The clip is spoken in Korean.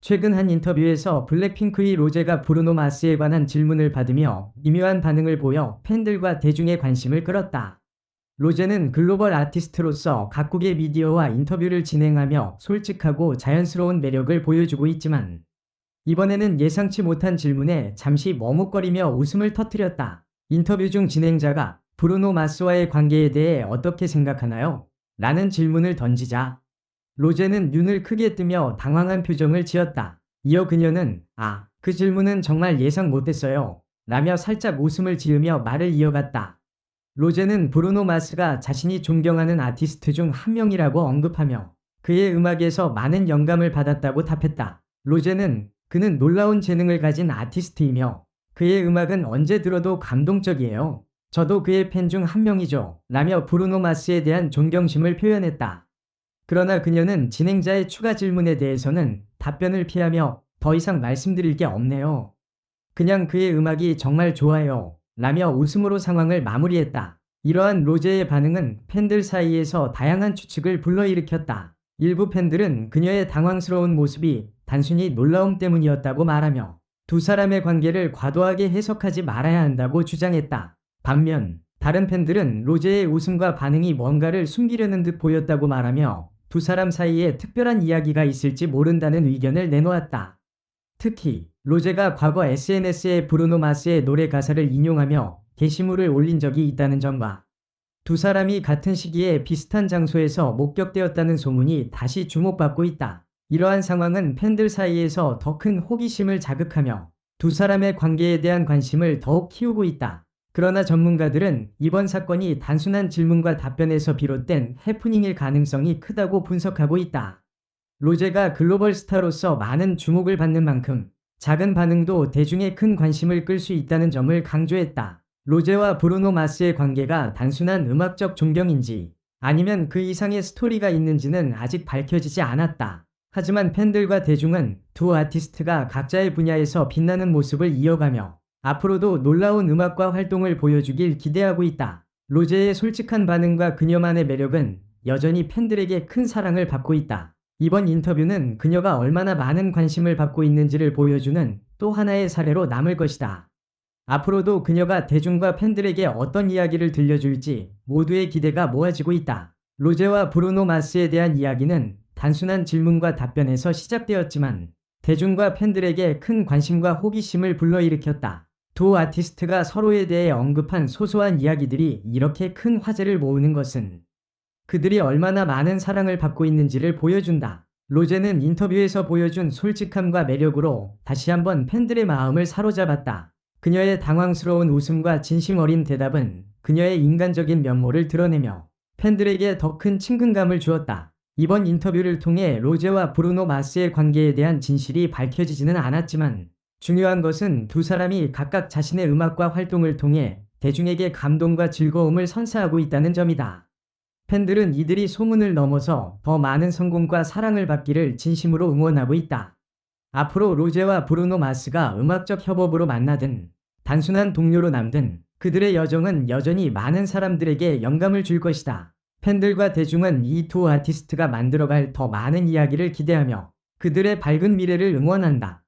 최근 한 인터뷰에서 블랙핑크의 로제가 브루노 마스에 관한 질문을 받으며 미묘한 반응을 보여 팬들과 대중의 관심을 끌었다. 로제는 글로벌 아티스트로서 각국의 미디어와 인터뷰를 진행하며 솔직하고 자연스러운 매력을 보여주고 있지만 이번에는 예상치 못한 질문에 잠시 머뭇거리며 웃음을 터뜨렸다. 인터뷰 중 진행자가 브루노 마스와의 관계에 대해 어떻게 생각하나요? 라는 질문을 던지자 로제는 눈을 크게 뜨며 당황한 표정을 지었다. 이어 그녀는 아, 그 질문은 정말 예상 못했어요. 라며 살짝 웃음을 지으며 말을 이어갔다. 로제는 브루노 마스가 자신이 존경하는 아티스트 중 한 명이라고 언급하며 그의 음악에서 많은 영감을 받았다고 답했다. 로제는 그는 놀라운 재능을 가진 아티스트이며 그의 음악은 언제 들어도 감동적이에요. 저도 그의 팬 중 한 명이죠. 라며 브루노 마스에 대한 존경심을 표현했다. 그러나 그녀는 진행자의 추가 질문에 대해서는 답변을 피하며 더 이상 말씀드릴 게 없네요. 그냥 그의 음악이 정말 좋아요. 라며 웃음으로 상황을 마무리했다. 이러한 로제의 반응은 팬들 사이에서 다양한 추측을 불러일으켰다. 일부 팬들은 그녀의 당황스러운 모습이 단순히 놀라움 때문이었다고 말하며 두 사람의 관계를 과도하게 해석하지 말아야 한다고 주장했다. 반면 다른 팬들은 로제의 웃음과 반응이 뭔가를 숨기려는 듯 보였다고 말하며 두 사람 사이에 특별한 이야기가 있을지 모른다는 의견을 내놓았다. 특히 로제가 과거 SNS에 브루노 마스의 노래 가사를 인용하며 게시물을 올린 적이 있다는 점과 두 사람이 같은 시기에 비슷한 장소에서 목격되었다는 소문이 다시 주목받고 있다. 이러한 상황은 팬들 사이에서 더 큰 호기심을 자극하며 두 사람의 관계에 대한 관심을 더욱 키우고 있다. 그러나 전문가들은 이번 사건이 단순한 질문과 답변에서 비롯된 해프닝일 가능성이 크다고 분석하고 있다. 로제가 글로벌 스타로서 많은 주목을 받는 만큼 작은 반응도 대중의 큰 관심을 끌 수 있다는 점을 강조했다. 로제와 브루노 마스의 관계가 단순한 음악적 존경인지 아니면 그 이상의 스토리가 있는지는 아직 밝혀지지 않았다. 하지만 팬들과 대중은 두 아티스트가 각자의 분야에서 빛나는 모습을 이어가며 앞으로도 놀라운 음악과 활동을 보여주길 기대하고 있다. 로제의 솔직한 반응과 그녀만의 매력은 여전히 팬들에게 큰 사랑을 받고 있다. 이번 인터뷰는 그녀가 얼마나 많은 관심을 받고 있는지를 보여주는 또 하나의 사례로 남을 것이다. 앞으로도 그녀가 대중과 팬들에게 어떤 이야기를 들려줄지 모두의 기대가 모아지고 있다. 로제와 브루노 마스에 대한 이야기는 단순한 질문과 답변에서 시작되었지만 대중과 팬들에게 큰 관심과 호기심을 불러일으켰다. 두 아티스트가 서로에 대해 언급한 소소한 이야기들이 이렇게 큰 화제를 모으는 것은 그들이 얼마나 많은 사랑을 받고 있는지를 보여준다. 로제는 인터뷰에서 보여준 솔직함과 매력으로 다시 한번 팬들의 마음을 사로잡았다. 그녀의 당황스러운 웃음과 진심 어린 대답은 그녀의 인간적인 면모를 드러내며 팬들에게 더 큰 친근감을 주었다. 이번 인터뷰를 통해 로제와 브루노 마스의 관계에 대한 진실이 밝혀지지는 않았지만 중요한 것은 두 사람이 각각 자신의 음악과 활동을 통해 대중에게 감동과 즐거움을 선사하고 있다는 점이다. 팬들은 이들이 소문을 넘어서 더 많은 성공과 사랑을 받기를 진심으로 응원하고 있다. 앞으로 로제와 브루노 마스가 음악적 협업으로 만나든 단순한 동료로 남든 그들의 여정은 여전히 많은 사람들에게 영감을 줄 것이다. 팬들과 대중은 이 두 아티스트가 만들어갈 더 많은 이야기를 기대하며 그들의 밝은 미래를 응원한다.